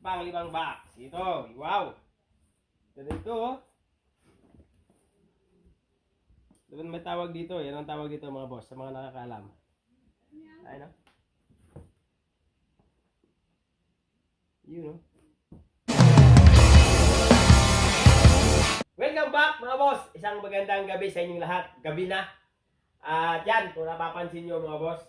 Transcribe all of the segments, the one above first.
pang limang box. Ito, wow. Ito dito, oh. Doon may tawag dito. Yan ang tawag dito mga boss sa mga nakakaalam. Ayun, no? Yun, no? Welcome back mga boss! Isang magandang gabi sa inyong lahat. Gabi na. At yan, kung napapansin nyo mga boss,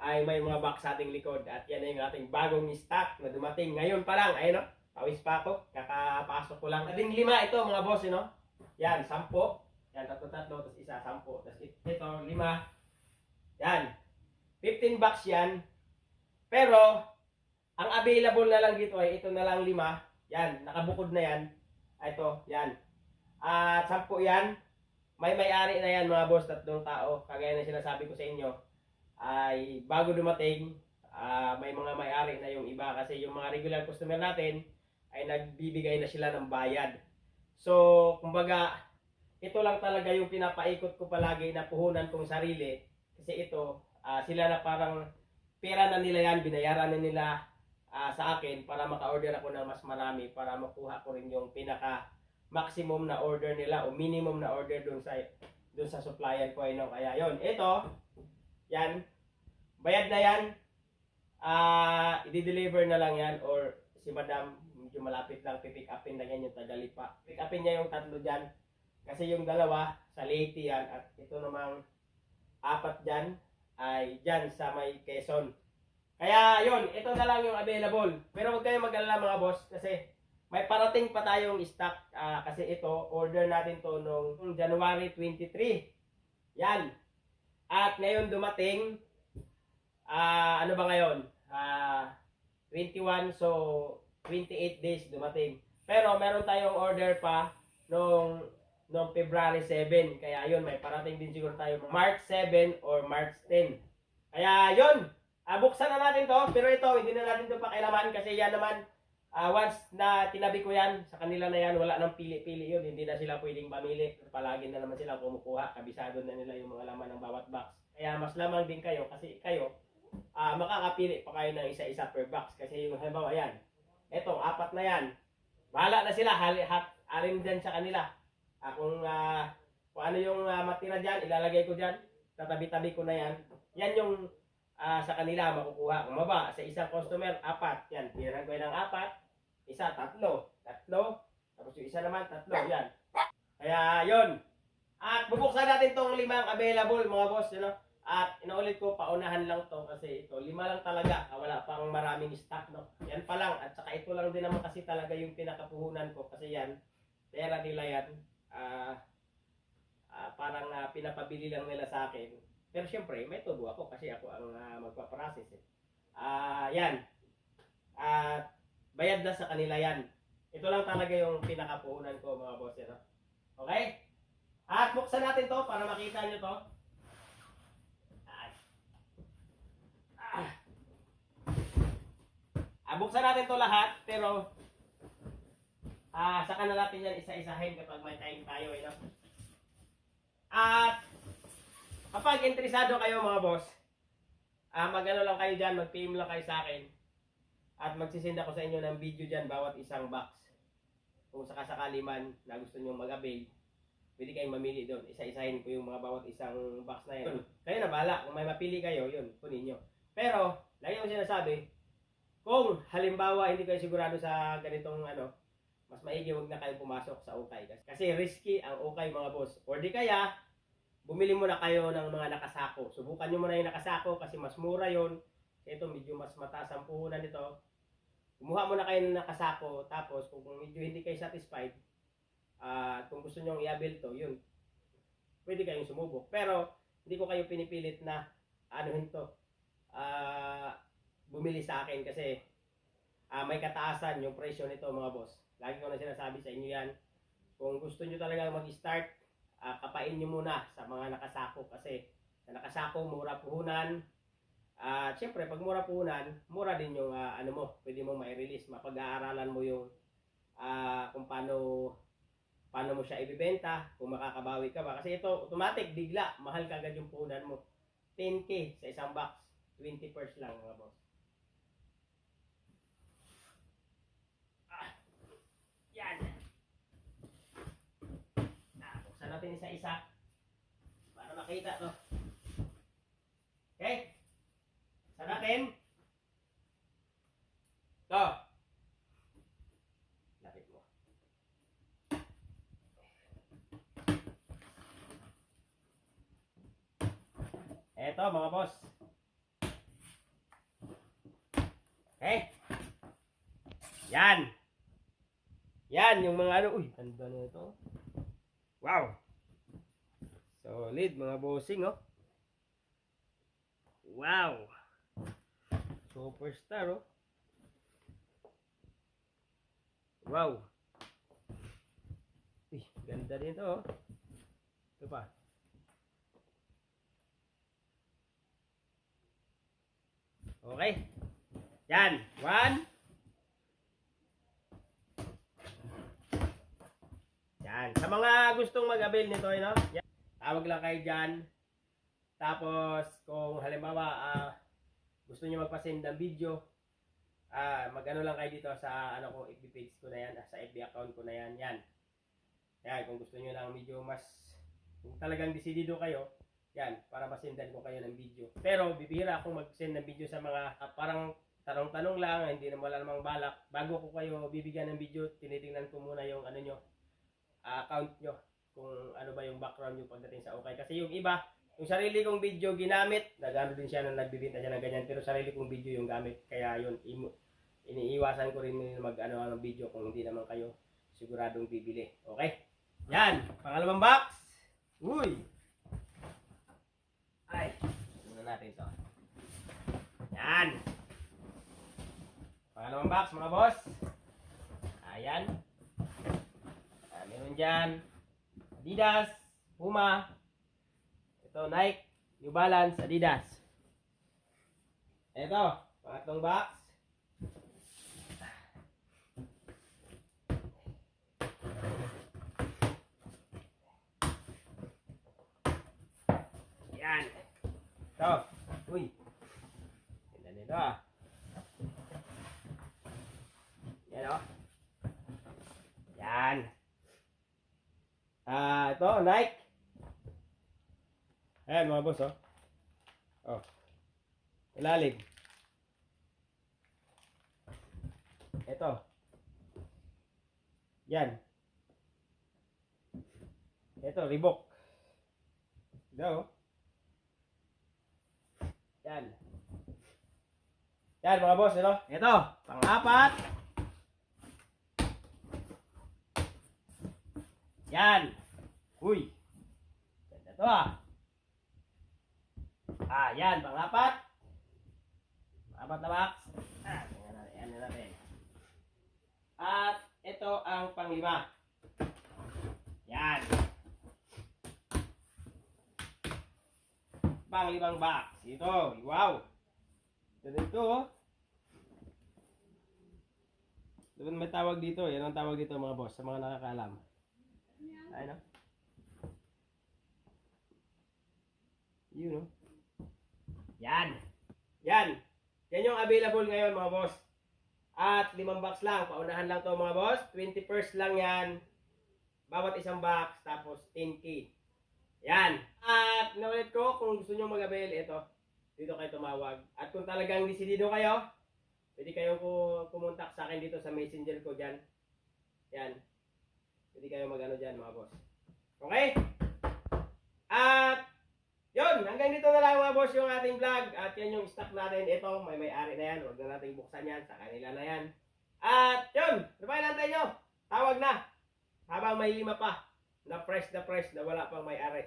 ay may mga box sa ating likod. At yan ay yung ating bagong stock na dumating ngayon pa lang. Ayun no? Pawis pa ako. Kakapasok ko lang. Ating lima ito mga boss, you know? Yan, sampo. Yan, tatlo-tatlo. Tapos isa, sampo. Tapos it- ito, lima. Yan. 15 bucks yan. Pero, ang available na lang dito ay ito na lang lima. Yan, nakabukod na yan. Ah, Ito, yan. At sampu yan. May may-ari na yan mga boss, tatlong tao. Kagaya na sinasabi ko sa inyo, ay bago dumating, ah, may mga may-ari na yung iba kasi yung mga regular customer natin ay nagbibigay na sila ng bayad. So, kumbaga, ito lang talaga yung pinapaikot ko palagi na puhunan kong sarili kasi ito, ah, sila na parang pera na nila yan, binayaran na nila ah, sa akin para maka-order ako ng mas marami para makuha ko rin yung pinaka maximum na order nila o minimum na order dun sa dun sa supplier ko ano kaya yon ito yan bayad na yan. Ah i-deliver na lang yan or si madam medyo malapit lang pipick upin na yan yung tagalipa pick upin niya yung tatlo dyan. Kasi yung dalawa sa Leyte yan at ito namang apat dyan ay dyan sa may Quezon. Kaya yon ito na lang yung available. Pero huwag kayong mag-alala mga boss kasi may parating pa tayong stock. Ah, kasi ito order natin to nung January 23 yan. At ngayon dumating ah ano ba ngayon ah 21 so 28 days dumating pero meron tayong order pa nung nung February 7 kaya yun may parating din siguro tayo March 7 or March 10 kaya yun ah, buksan na natin to pero ito hindi na natin to pakialaman kasi yan naman Ah, once na tinabi ko yan, sa kanila na yan, wala nang pili-pili yun. Hindi na sila pwedeng mamili. Palagi na naman sila kumukuha. Kabisado na nila yung mga laman ng bawat box. Kaya mas lamang din kayo kasi kayo, ah makakapili pa kayo ng isa-isa per box. Kasi yung halimbawa yan, eto, apat na yan. Bahala na sila, hali, hat, alin dyan sa kanila. Ah, kung, ah, kung ano yung ah, matira dyan, ilalagay ko dyan. Tatabi-tabi ko na yan. Yan yung ah, sa kanila makukuha. Kung maba, sa isang customer, apat. Yan, tirahan ko ng apat. Isa, tatlo. Tatlo. Tapos yung isa naman, tatlo. Yan. Kaya, yon At bubuksan natin tong limang available, mga boss. You know? At inuulit ko, paunahan lang to kasi ito, lima lang talaga. Ah, Wala pang maraming stock, no? Yan pa lang. At saka ito lang din naman kasi talaga yung pinakapuhunan ko. Kasi yan, pera nila yan. Ah, ah, parang ah, pinapabili lang nila sa akin. Pero syempre, may tubo ako kasi ako ang ah, magpa-process eh. Ah, yan. At bayad na sa kanila yan. Ito lang talaga yung pinakapuhunan ko mga boss. Yan, no? Okay? At buksan natin to para makita nyo to. At, ah. Ah, buksan natin to lahat pero ah saka na natin yan isa-isahin kapag may time tayo. Eh, no? At kapag interesado kayo mga boss, ah magano lang kayo dyan, mag-PM lang kayo sa akin. At magsisend ako sa inyo ng video dyan bawat isang box. Kung sakasakali man na gusto nyo mag-avail, pwede kayong mamili doon. Isa-isahin ko yung mga bawat isang box na yan. Kayo na bahala. Kung may mapili kayo, yun, kunin nyo. Pero, lagi ko sinasabi, kung halimbawa hindi kayo sigurado sa ganitong ano, mas maigi wag na kayo pumasok sa ukay. Kasi risky ang ukay mga boss. Or di kaya, bumili muna kayo ng mga nakasako. Subukan nyo muna yung nakasako kasi mas mura yon. Ito medyo mas mataas ang puhunan nito. Kumuha muna kayo ng nakasako. Tapos kung medyo hindi kayo satisfied, at kung gusto nyo i-avail to, yun. Pwede kayong sumubok. Pero hindi ko kayo pinipilit na anuhin to. Ah, bumili sa akin kasi ah, may kataasan yung presyo nito mga boss. Lagi ko na sinasabi sa inyo yan. Kung gusto nyo talaga mag-start, ah, kapain nyo muna sa mga nakasako kasi sa nakasako, mura puhunan. At syempre, pag mura puhunan, mura din yung ah, ano mo, pwede mo mai-release. Mapag-aaralan mo yung ah, kung paano paano mo siya ibibenta, kung makakabawi ka ba. Kasi ito, automatic, bigla, mahal ka agad yung puhunan mo. 10k sa isang box, 20 pers lang mga boss. Isa-isa. Para makita to. Okay? Sa natin. To. Lapit mo. Eto mga boss. Okay? Yan. Yan, yung mga ano. Uy, ganda na ito. Wow. Solid, mga bossing, oh. Wow. Superstar, oh. Wow. Uy, ganda din ito, oh. Ito pa. Okay. Yan. One. Yan. Sa mga gustong mag-avail nito, you know, yan. Tawag lang kayo dyan. Tapos, kung halimbawa, ah, gusto niyo magpa-send ng video, ah, mag-ano lang kayo dito sa ano ko, FB page ko na yan, ah, sa FB account ko na yan. Yan. Yan, kung gusto niyo lang medyo mas, kung talagang desidido kayo, yan, para masendan ko kayo ng video. Pero, bibihira akong mag-send ng video sa mga ah, parang tanong-tanong lang, hindi na wala namang balak. Bago ko kayo bibigyan ng video, tinitingnan ko muna yung ano nyo, ah, account nyo, kung ano ba yung background nyo pagdating sa okay. Kasi yung iba, yung sarili kong video ginamit, nagano din siya na nagbibinta siya ng ganyan, pero sarili kong video yung gamit. Kaya yun, iniiwasan ko rin mag ano ng video kung hindi naman kayo siguradong bibili. Okay? Yan, pangalawang box. Uy! Ay, muna natin to. Yan. Pangalawang box mga boss. Ayan. Ah, meron dyan. Adidas, Puma, ito Nike, New Balance, Adidas. Ito, pangatlong box. Yan. Ito. Uy. Ganda nito ah. Yan o. Yan. Ah, ito, Nike. Ayan mga boss, oh. Oh. Ilalim. Ito. Yan. Ito, Reebok. Ito, oh. Yan. Yan mga boss, ito. Ito, pang-apat. Yan. Uy. Ganda to ah. Ah, yan, pang-apat. Apat na box. Ah, tingnan natin, yan na natin. At ito ang panglima. Yan. Panglimang box. Ito, wow. Ito dito, oh. Diba may tawag dito? Yan ang tawag dito mga boss, sa mga nakakaalam. Ay, no? Yun, no? Yan. Yan. Yan yung available ngayon, mga boss. At limang box lang. Paunahan lang to mga boss. 21st lang yan. Bawat isang box. Tapos 10K. Yan. At naulit ko, kung gusto nyo mag-avail, ito. Dito kayo tumawag. At kung talagang desidido kayo, pwede kayong ku- kumontak sa akin dito sa messenger ko dyan. Yan. Pwede kayo mag-ano dyan, mga boss. Okay? At, yun, hanggang dito na lang mga boss yung ating vlog. At yan yung stock natin. Ito, may may-ari na yan. Huwag na natin buksan yan. Sa kanila na yan. At, yun, ano ba inantay nyo? Tawag na. Habang may lima pa. Na fresh na fresh na wala pang may-ari.